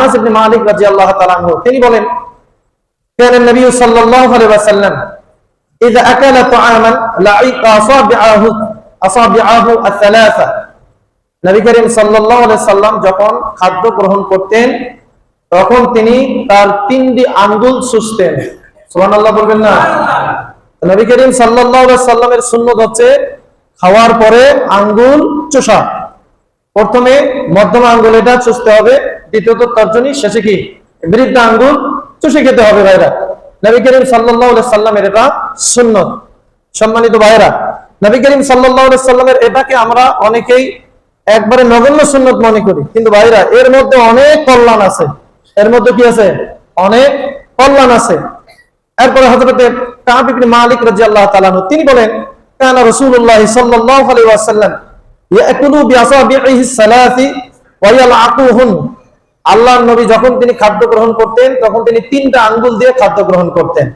আনাস ইবনে মালিক রাদিয়াল্লাহু তাআলা আনহু তিনি বলেন كان النبي صلى الله عليه وسلم إذا أكل طعاما لعق أصابعه أصابعه الثلاثة নবী করিম সাল্লাল্লাহু আলাইহি সাল্লাম যখন খাদ্য গ্রহণ করতেন তখন তিনি তার তিনটি আঙ্গুল সুসতেন সুবহানাল্লাহ বলবেন না নবী করিম সাল্লাল্লাহু আলাইহি সাল্লামের সুন্নত হচ্ছে খাওয়ার পরে আঙ্গুল চোষা প্রথমে মধ্যম আঙ্গুল এটা চুষতে হবে দ্বিতীয়ত তর্জনী শেষে কি? বৃদ্ধ আঙ্গুল চুষে খেতে হবে ভাইরা। নবী করিম আলাইহি সাল্লামের এটা সুন্নত। সম্মানিত ভাইরা নবী করিম আলাইহি সাল্লামের এটাকে আমরা অনেকেই একবারে নগণ্য সুন্নত মনে করি। কিন্তু ভাইরা, এর মধ্যে অনেক কল্যাণ আছে। এর মধ্যে কি আছে? অনেক কল্যাণ আছে। এরপরে হযরতে কাব ইবনে মালিক রাদিয়াল্লাহু আল্লাহ আনহু, তিনি বলেন, কানা রাসূলুল্লাহ সাল্লাল্লাহু আলাইহি ওয়াসাল্লাম ইয়াকুলু বিআসাবিহি সালাসি ওয়া ইয়ালআকুহুন আল্লাহর নবী যখন তিনি খাদ্য গ্রহণ করতেন, তখন তিনি তিনটা আঙ্গুল দিয়ে খাদ্য গ্রহণ করতেন।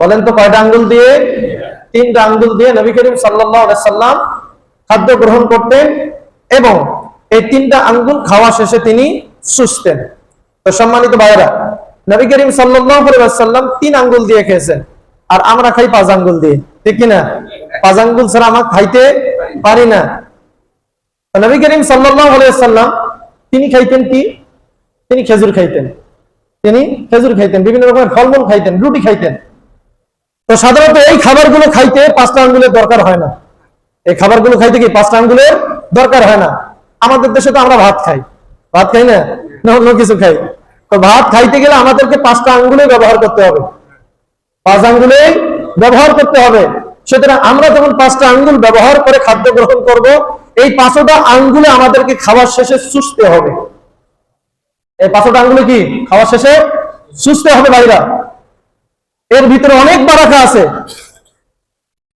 বলেন তো কয়টা আঙ্গুল দিয়ে? তিনটা আঙ্গুল দিয়ে নবী করিম সাল্লাম খাদ্য গ্রহণ করতেন এবং এই তিনটা আঙ্গুল খাওয়া শেষে তিনি সুস্থেন। তো সম্মানিত ভাইরা নবী করিম আলাইহি তিন আঙ্গুল দিয়ে খেয়েছেন। আর আমরা খাই পাঁচ আঙ্গুল দিয়ে। ঠিক কি না পাঁচ আঙ্গুল ছাড়া আমরা খাইতে পারি না। নবী করিম ওয়াসাল্লাম তিনি খাইতেন কি? তিনি খেজুর খাইতেন। তিনি খেজুর খাইতেন, বিভিন্ন রকমের ফলমূল খাইতেন, রুটি খাইতেন। তো সাধারণত এই খাবারগুলো খাইতে পাঁচটা আঙ্গুলের দরকার হয় না। এই খাবারগুলো খাইতে কি পাঁচটা আঙ্গুলের দরকার হয় না? আমাদের দেশে তো আমরা ভাত খাই। ভাত খাই না? না, অন্য কিছু খাই। তো ভাত খাইতে গেলে আমাদেরকে পাঁচটা আঙ্গুলে ব্যবহার করতে হবে। পাঁচ আঙ্গুলে ব্যবহার করতে হবে। সুতরাং আমরা যখন পাঁচটা আঙ্গুল ব্যবহার করে খাদ্য গ্রহণ করব এই পাঁচটা আঙ্গুলে আমাদেরকে খাওয়ার শেষে সুস্থে হবে। এই পাঁচটা আঙ্গুলে কি? খাওয়ার শেষে সুস্থে হবে ভাইরা। এর ভিতরে অনেক বারাকা আছে।